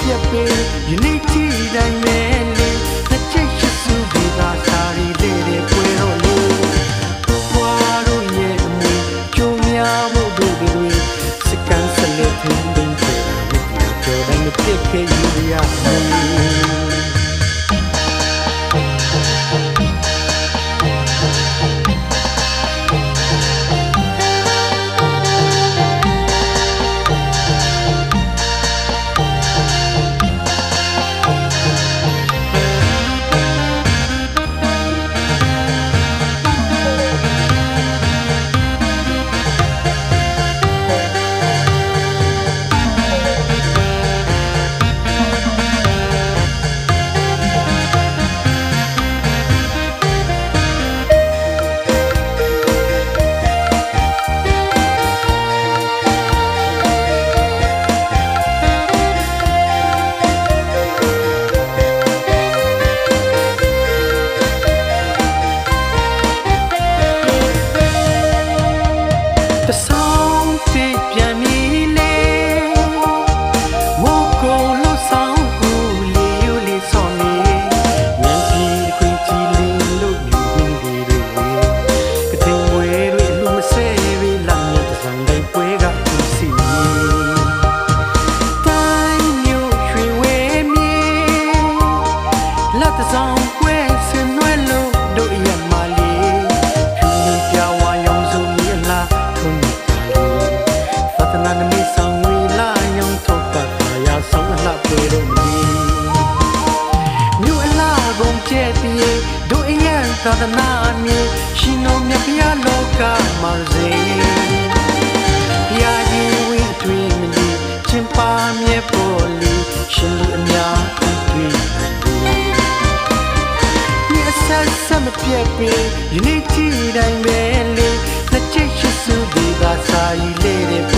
ပြက်ပေယနေ့ကြည့်တိုင်းမဲ့လေတစ်ချက်ရှိစုဒီသာစာရီလေးတွေပွေတော့လေဘွာတို့ရဲ့အမွေကျုံများဖို့တို့တွေစကန်စလက်ထင်းပင်တွေမြစ်ပြောတိုင်းမဖြစ်ခဲ့ရရ လားကုန်ကျဲပြေတို့အရင်သာသနာမြေရှင်တော်မြတ်ဖျားလောကမှာစေဘုရားကြီးဝင်းတွင်မလီချင်းပါမြဲပေါ်လီရှင်လူအများတွေ့နိုင်ဘူးမြတ်ဆက်ဆက်မပြတ်ပြီယနေ့ကြည့်တိုင်းပဲလေလက်ချစ်ရှိစုဒီသာစာရီလေးတွေ